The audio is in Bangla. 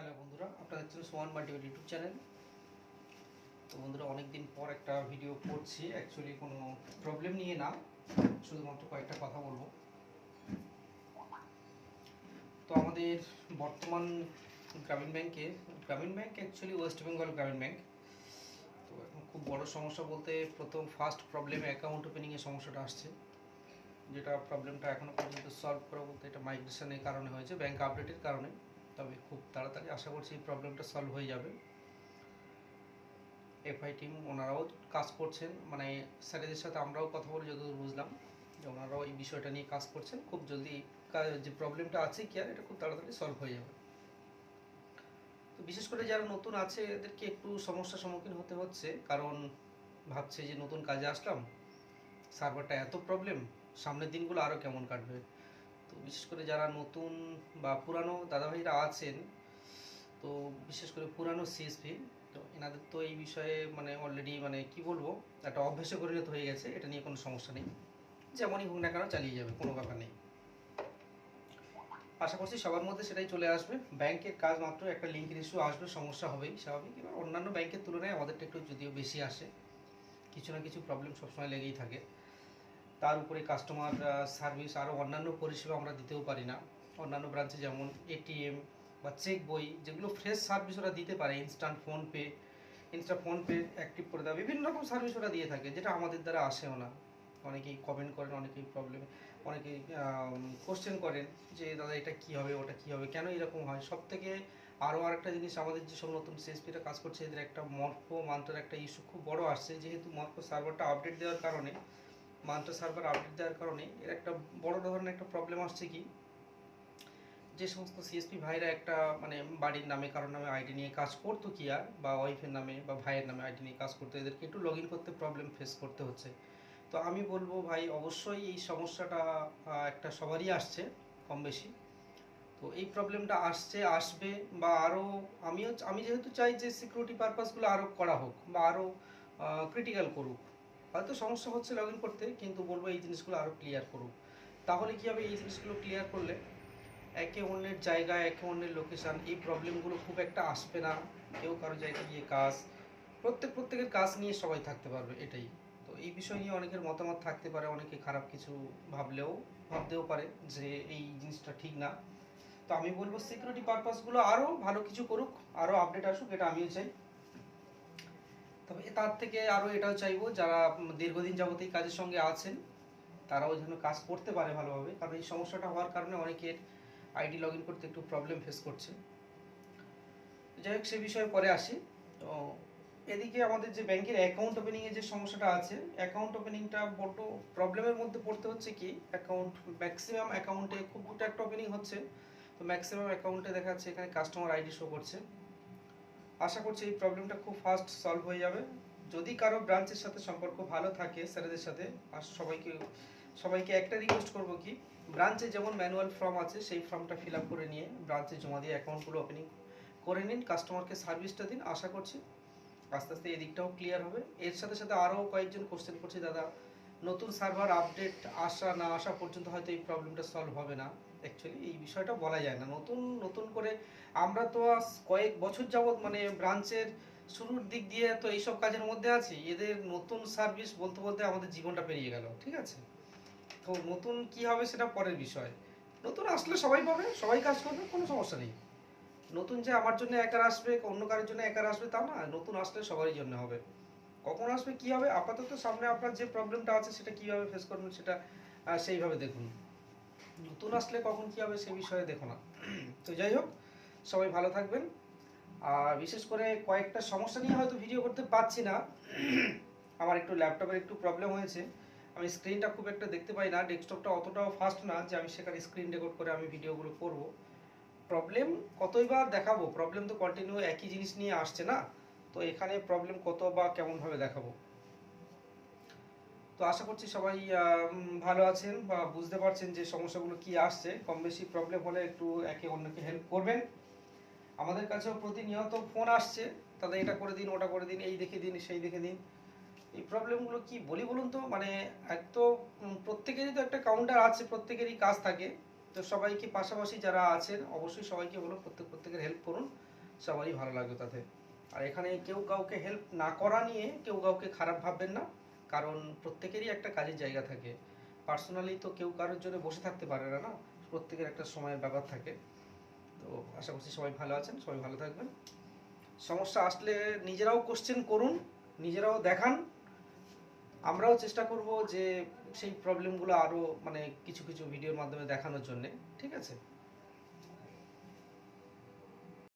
হ্যালো বন্ধুরা আপনারা দেখছেন সোয়ান মাল্টিমিডিয়া ইউটিউব চ্যানেল। তো বন্ধুরা অনেক দিন পর একটা ভিডিও করছি। অ্যাকচুয়ালি কোনো প্রবলেম নিয়ে না, শুধুমাত্র কয়েকটা কথা বলব। তো আমাদের বর্তমান গ্রামীণ ব্যাংকে গ্রামীণ ব্যাংক অ্যাকচুয়ালি ওয়েস্ট বেঙ্গল গ্রামীণ ব্যাংক তো এখন খুব বড় সমস্যা বলতে প্রথম ফার্স্ট প্রবলেমে অ্যাকাউন্ট ওপেনিংয়ের সমস্যাটা আসছে। যেটা প্রবলেমটা এখনও পর্যন্ত সলভ করা বলতে এটা মাইগ্রেশনের কারণে হয়েছে ব্যাংক আপডেটের কারণে। তবে খুব তাড়াতাড়ি আশা করছি এই প্রবলেমটা সলভ হয়ে যাবে। এফআই টিম ওনারাও কাজ করছেন। মানে স্যারেদের সাথে আমরাও কথা বলে, যতদূর বুঝলাম। যে ওনারাও এই বিষয়টা নিয়ে কাজ করছেন। খুব জলদি যে প্রবলেমটা আছে কি আর, এটা খুব তাড়াতাড়ি সলভ হয়ে যাবে। তো বিশেষ করে যারা নতুন আছে, এদেরকে একটু সমস্যার সম্মুখীন হতে হচ্ছে। কারণ ভাবছে যে নতুন কাজে আসলাম সার্ভারটা এত প্রবলেম সামনের দিনগুলো আরও কেমন কাটবে? তো বিশেষ করে যারা নতুন বা পুরানো দাদাভাইরা আছেন তো বিশেষ করে পুরানো সিএসপি তো এনাদের তো এই বিষয়ে মানে অলরেডি মানে কি বলব, একটা অভ্যাসে পরিণত হয়ে গেছে, এটা নিয়ে কোনো সমস্যা নেই। যেমনই হোক না কেন চালিয়ে যাবে, কোনো ব্যাপার নেই। আশা করছি সবার মধ্যে সেটাই চলে আসবে। ব্যাংকের কাজ মাত্র একটা লিঙ্কের ইস্যু আসবে, সমস্যা হবেই, স্বাভাবিক। এবার অন্যান্য ব্যাংকের তুলনায় আমাদেরটা একটু যদিও বেশি আসে, কিছু না কিছু প্রবলেম সবসময় লেগেই থাকে। তার উপরে কাস্টমার সার্ভিস আরও অন্যান্য পরিষেবা আমরা দিতেও পারি না। অন্যান্য ব্রাঞ্চে যেমন এটিএম বা চেক বই, যেগুলো ফ্রেশ সার্ভিস ওরা দিতে পারে instant PhonePe insta PhonePe active করে দেওয়া, বিভিন্ন রকম সার্ভিস ওরা দিয়ে থাকে, যেটা আমাদের দ্বারা আসেও না। অনেকেই কমেন্ট করেন, অনেকেই প্রবলেম অনেকেই কোশ্চেন করেন যে, দাদা, এটা কী হবে, ওটা কী হবে, কেন এরকম হয়? সব থেকে আরও আরেকটা জিনিস আমাদের যেসব নতুন সিএসপিটা কাজ করছে, এদের একটা মর্ফো মান্ত্রের একটা ইস্যু খুব বড় আসছে, যেহেতু মর্ফো সার্ভারটা আপডেট দেওয়ার কারণে মান্ত্র সার্ভার আপডেট দেওয়ার কারণে, এর একটা বড় ধরনের একটা প্রবলেম আসছে কি? যে সমস্ত সিএসপি ভাইরা একটা মানে বাড়ির নামে, কারোর নামে আইডি নিয়ে কাজ করতো কি আর, বা ওয়াইফের নামে, বা ভাইয়ের নামে আইডি নিয়ে কাজ করতো, এদেরকে একটু লগ করতে প্রবলেম ফেস করতে হচ্ছে। তো আমি বলব ভাই, অবশ্যই এই সমস্যাটা একটা সবারই আসছে, কম বেশি। তো এই প্রবলেমটা আসছে, আসবে, বা আরও আমিও, আমি যেহেতু চাই যে সিকিউরিটি পারপাসগুলো আরও করা হোক, বা আরও ক্রিটিক্যাল করুক। হয়তো সমস্যা হচ্ছে লগ করতে, কিন্তু বলব এই জিনিসগুলো আরও ক্লিয়ার করুক। তাহলে কী হবে? এই জিনিসগুলো ক্লিয়ার করলে একে অন্যের জায়গা একে অন্যের লোকেশান এই প্রবলেমগুলো খুব একটা আসবে না। কেউ কারও জায়গায় গিয়ে কাজ, প্রত্যেক, প্রত্যেকের কাজ নিয়ে সবাই থাকতে পারবে, এটাই। তো এই বিষয় নিয়ে অনেকের মতামত থাকতে পারে, অনেকে খারাপ কিছু ভাবলেও, ভাবতেও পারে যে এই জিনিসটা ঠিক না। তো আমি বলব সিকিউরিটি পারপাসগুলো আরও ভালো কিছু করুক আরও আপডেট আসুক, এটা আমিও চাই। তবে তার থেকে আরও এটাও চাইব, যারা দীর্ঘদিন যাবত এই কাজের সঙ্গে আছেন, তারাও যেন কাজ করতে পারে ভালোভাবে, কারণ এই সমস্যাটা হওয়ার কারণে অনেকের আইডি লগ করতে একটু প্রবলেম ফেস করছে। যাই হোক, সে বিষয়ে পরে আসি। তো এদিকে আমাদের যে ব্যাংকের অ্যাকাউন্ট ওপেনিংয়ের যে সমস্যাটা আছে অ্যাকাউন্ট ওপেনিংটা বড় প্রবলেমের মধ্যে পড়তে হচ্ছে কি? অ্যাকাউন্ট ম্যাক্সিমাম অ্যাকাউন্টে খুব দুটো একটা ওপেনিং হচ্ছে। তো ম্যাক্সিমাম অ্যাকাউন্টে দেখা যাচ্ছে এখানে কাস্টমার আইডি শো করছে। আশা করছি এই প্রবলেমটা খুব ফাস্ট সলভ হয়ে যাবে। যদি কারও ব্রাঞ্চের সাথে সম্পর্ক ভালো থাকে স্যারেদের সাথে, আর সবাইকে সবাইকে একটা রিকোয়েস্ট করব কি? ব্রাঞ্চে যেমন ম্যানুয়াল ফর্ম আছে, সেই ফর্মটা ফিল করে নিয়ে ব্রাঞ্চে জমা দিয়ে অ্যাকাউন্টগুলো ওপেনিং করে নিন। কাস্টমারকে সার্ভিসটা দিন, আশা করছি আস্তে আস্তে এদিকটাও ক্লিয়ার হবে। এর সাথে সাথে আরও কয়েকজন কোশ্চেন করছে, দাদা, নতুন সার্ভার আপডেট আসা না আসা পর্যন্ত হয়তো এই প্রবলেমটা সলভ হবে না। অ্যাকচুয়ালি এই বিষয়টা বলা যায় না। নতুন নতুন করে আমরা তো কয়েক বছর যাবৎ মানে ব্রাঞ্চের শুরুর দিক দিয়ে তো এইসব কাজের মধ্যে আছি। এদের নতুন সার্ভিস বলতে বলতে আমাদের জীবনটা পেরিয়ে গেল, ঠিক আছে? নতুন কি হবে সেটা পরের বিষয়। নতুন আসলে সবাই পাবে, সবাই কাজ করবে, কোনো সমস্যা নেই। নতুন যে আমার জন্য একার আসবে, অন্য কারোর জন্য একার আসবে, তা না, নতুন আসলে সবারই জন্য হবে। কখন আসবে, কি হবে, আপাতত সামনে আপনার যে প্রবলেমটা আছে সেটা কীভাবে ফেস করবেন সেটা সেইভাবে দেখুন। নতুন আসলে কখন কি হবে সে বিষয়ে দেখো না। তো যাই হোক, সবাই ভালো থাকবেন। আর বিশেষ করে কয়েকটা সমস্যা নিয়ে হয়তো ভিডিও করতে পারছি না। আমার একটু ল্যাপটপের একটু প্রবলেম হয়েছে। আমি স্ক্রিনটা খুব একটা দেখতে পাই না ডেস্কটপটা অতটাও ফাস্ট না যে আমি সেখানে স্ক্রিন রেকর্ড করে আমি ভিডিওগুলো করব। প্রবলেম কতই বা দেখাবো? প্রবলেম তো কন্টিনিউ একই জিনিস নিয়ে আসছে না। তো এখানে প্রবলেম কত বা কেমনভাবে দেখাবো? তো আশা করছি সবাই ভালো আছেন বা বুঝতে পারছেন যে সমস্যাগুলো কি আসছে। কম বেশি প্রবলেম হলে একটু একে অন্যকে হেল্প করবেন। আমাদের কাছেও প্রতিনিয়ত ফোন আসছে। তাদের এটা করে দিন, ওটা করে দিন, এই দেখে দিন, সেই দেখে দিন। এই প্রবলেমগুলো কি বলি বলুন তো? মানে এক তো প্রত্যেকেরই তো একটা কাউন্টার আছে, প্রত্যেকেরই কাজ থাকে। তো সবাইকে পাশাপাশি যারা আছেন, অবশ্যই সবাইকে বলুন, প্রত্যেক, প্রত্যেকের হেল্প করুন। সবারই ভালো লাগবে তাতে। আর এখানে কেউ কাউকে হেল্প না করা নিয়ে কেউ কাউকে খারাপ ভাববেন না। কারণ প্রত্যেকেরই একটা কাজের জায়গা থাকে। পার্সোনালি তো কেউ কারোর জন্য বসে থাকতে পারে না না? প্রত্যেকের একটা সময়ের ব্যাপার থাকে। তো আশা করছি সবাই ভালো আছেন, সবাই ভালো থাকবেন। সমস্যা আসলে নিজেরাও কোশ্চেন করুন, নিজেরাও দেখান। আমরাও চেষ্টা করব যে সেই প্রবলেমগুলো আরও মানে কিছু কিছু ভিডিওর মাধ্যমে দেখানোর জন্যে, ঠিক আছে?